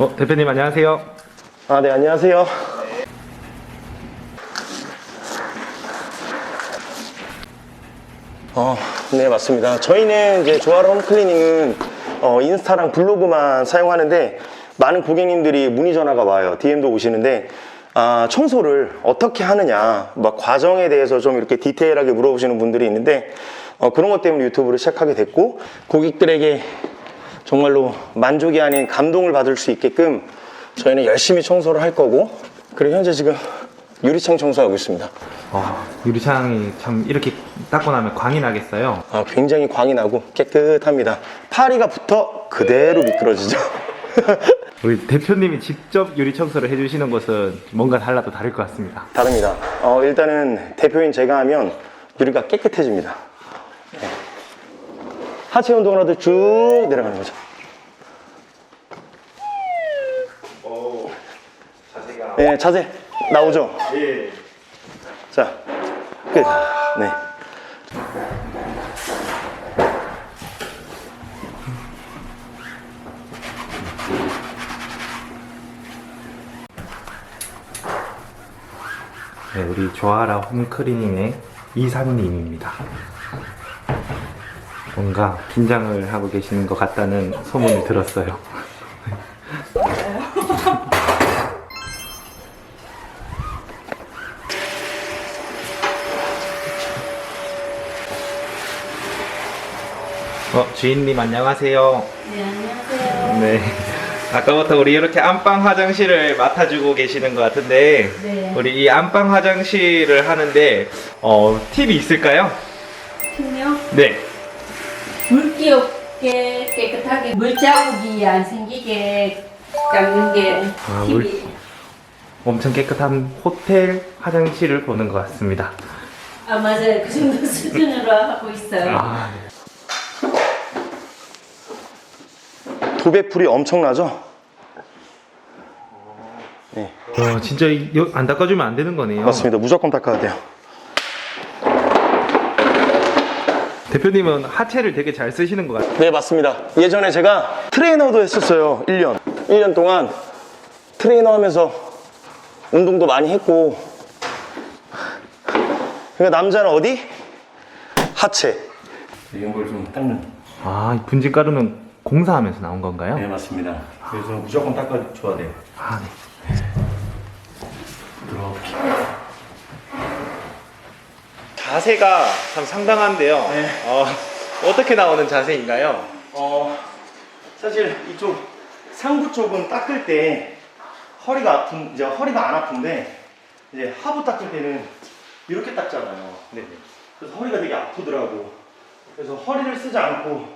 어, 대표님 안녕하세요. 아, 네, 안녕하세요. 어, 네, 맞습니다. 저희는 이제 조아라 홈클리닝은 어, 인스타랑 블로그만 사용하는데 많은 고객님들이 문의 전화가 와요. DM도 오시는데 아, 청소를 어떻게 하느냐, 막 과정에 대해서 좀 이렇게 디테일하게 물어보시는 분들이 있는데 어, 그런 것 때문에 유튜브를 시작하게 됐고 고객들에게 정말로 만족이 아닌 감동을 받을 수 있게끔 저희는 열심히 청소를 할 거고 그리고 현재 지금 유리창 청소하고 있습니다. 어, 유리창이 참 이렇게 닦고 나면 광이 나겠어요. 아, 굉장히 광이 나고 깨끗합니다. 파리가 붙어 그대로 미끄러지죠. 우리 대표님이 직접 유리 청소를 해주시는 것은 뭔가 달라도 다를 것 같습니다. 다릅니다. 어, 일단은 대표인 제가 하면 유리가 깨끗해집니다. 네. 하체 운동을 하듯 쭉 내려가는 거죠. 자세가 네, 자세 나오죠? 예. 자, 끝. 네. 네, 우리 조아라 홈클리닝의 이사님입니다. 뭔가 긴장을 하고 계시는 것 같다는 소문을 들었어요. 어, 주인님 안녕하세요. 네, 안녕하세요. 네. 아까부터 우리 이렇게 안방 화장실을 맡아주고 계시는 것 같은데, 네. 우리 이 안방 화장실을 하는데, 어, 팁이 있을까요? 팀요? 네. 물기 없게 깨끗하게 물자국이 안 생기게 닦는 게 아, 팁이. 물- 엄청 깨끗한 호텔 화장실을 보는 것 같습니다. 아, 맞아요. 그 정도 수준으로 하고 있어요. 아, 네. 도배풀이 엄청나죠? 네, 와, 진짜 이- 여- 안 닦아주면 안 되는 거네요. 맞습니다. 무조건 닦아야 돼요. 대표님은 하체를 되게 잘 쓰시는 것 같아요. 네, 맞습니다. 예전에 제가 트레이너도 했었어요. 1년. 1년 동안 트레이너 하면서 운동도 많이 했고. 그러니까 남자는 어디? 하체. 이런 걸 좀 닦는. 아, 이 분진 가루는 공사하면서 나온 건가요? 네, 맞습니다. 그래서 무조건 닦아줘야 돼요. 아, 네. 부드럽게. 자세가 참 상당한데요. 네. 어, 어떻게 나오는 자세인가요? 어, 사실 이쪽 상부 쪽은 닦을 때 허리가 아픈, 이제 허리가 안 아픈데, 이제 하부 닦을 때는 이렇게 닦잖아요. 네네. 그래서 허리가 되게 아프더라고. 그래서 허리를 쓰지 않고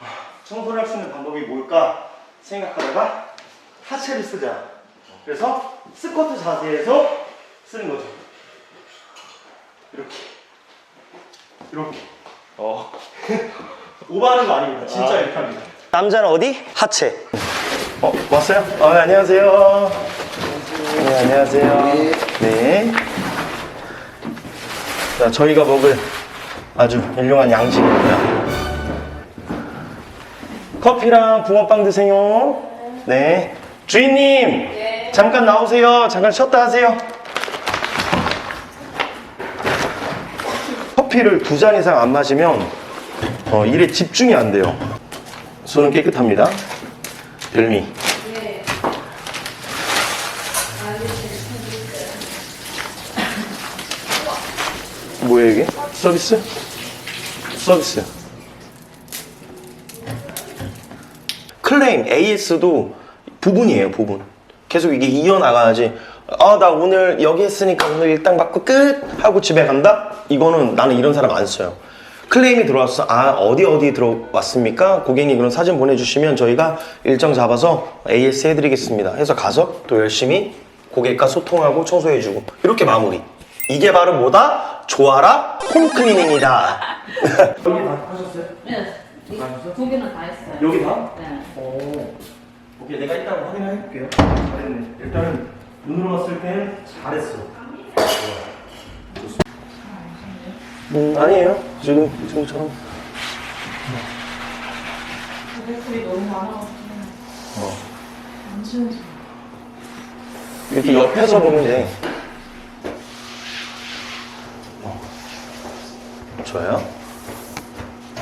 아, 청소를 할 수 있는 방법이 뭘까 생각하다가 하체를 쓰자. 그래서 스쿼트 자세에서 쓰는 거죠. 이렇게. 이렇게. 어. 오버하는 거 아닙니다. 진짜 아. 이렇게 합니다. 남자는 어디? 하체. 어, 왔어요? 어, 네, 안녕하세요. 네, 안녕하세요. 네. 자, 저희가 먹을 아주 훌륭한 양식입니다. 커피랑 붕어빵 드세요. 네. 주인님! 잠깐 나오세요. 잠깐 쉬었다 하세요. 커피를 두 잔 이상 안 마시면 어, 일에 집중이 안 돼요. 손은 깨끗합니다. 별미. 네. 뭐예요 이게? 서비스? 서비스. 클레임 AS도 부분이에요 부분. 계속 이게 이어나가야지. 아 나 오늘 여기 했으니까 오늘 일당 받고 끝 하고 집에 간다? 이거는 나는 이런 사람 안 써요. 클레임이 들어왔어. 아 어디 어디 들어왔습니까? 고객님 그런 사진 보내주시면 저희가 일정 잡아서 AS 해드리겠습니다. 해서 가서 또 열심히 고객과 소통하고 청소해주고 이렇게 마무리. 이게 바로 뭐다? 조아라 홈클리닝이다. 여기 다 하셨어요? 네. 두 개는 다 했어요. 여기 다? 네. 오, 오케이 내가 일단 확인을 해볼게요. 잘했네. 일단은 눈으로 봤을 때는 잘했어. 음 아니에요. 지금 지금처럼. 고객들이 너무 많아가지고. 이렇게 옆에서 보면 돼. 어. 좋아요.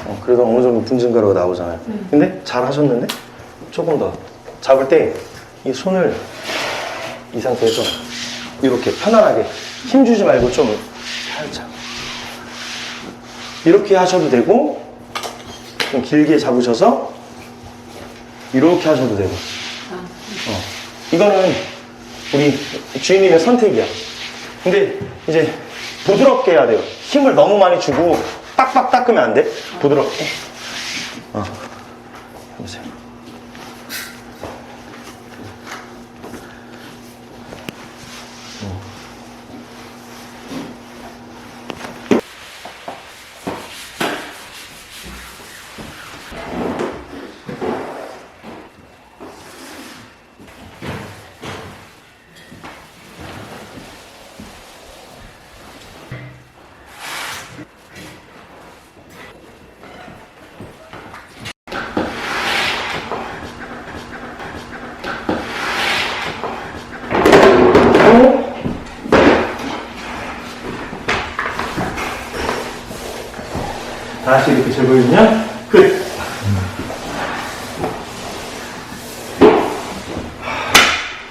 어, 그래도 어느 정도 분진 가루가 나오잖아요. 근데 잘 하셨는데 조금 더 잡을 때 이 손을 이 상태에서 이렇게 편안하게 힘 주지 말고 좀 살짝 이렇게 하셔도 되고 좀 길게 잡으셔서 이렇게 하셔도 되고 어. 이거는 우리 주인님의 선택이야. 근데 이제 부드럽게 해야 돼요. 힘을 너무 많이 주고 빡빡 닦으면 안 돼. 부드럽게. 어. 다시 이렇게 제거해주면 끝.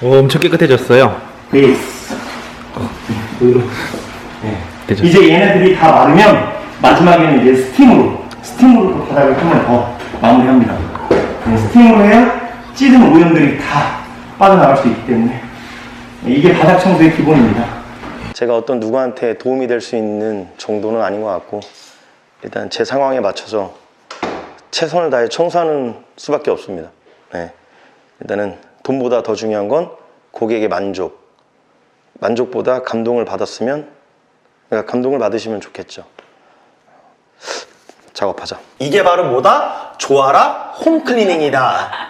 오, 엄청 깨끗해졌어요. 베이스. 여기로. 되죠? 이제 얘네들이 다 마르면 마지막에는 이제 스팀으로 스팀으로 또 바닥을 한 번 더 마무리합니다. 네, 스팀으로 해야 찌든 오염들이 다 빠져나갈 수 있기 때문에 이게 바닥 청소의 기본입니다. 제가 어떤 누구한테 도움이 될 수 있는 정도는 아닌 것 같고 일단 제 상황에 맞춰서 최선을 다해 청소하는 수밖에 없습니다. 네. 일단은 돈보다 더 중요한 건 고객의 만족. 만족보다 감동을 받았으면 그러니까 감동을 받으시면 좋겠죠. 작업하자. 이게 바로 뭐다? 좋아라 홈클리닝이다.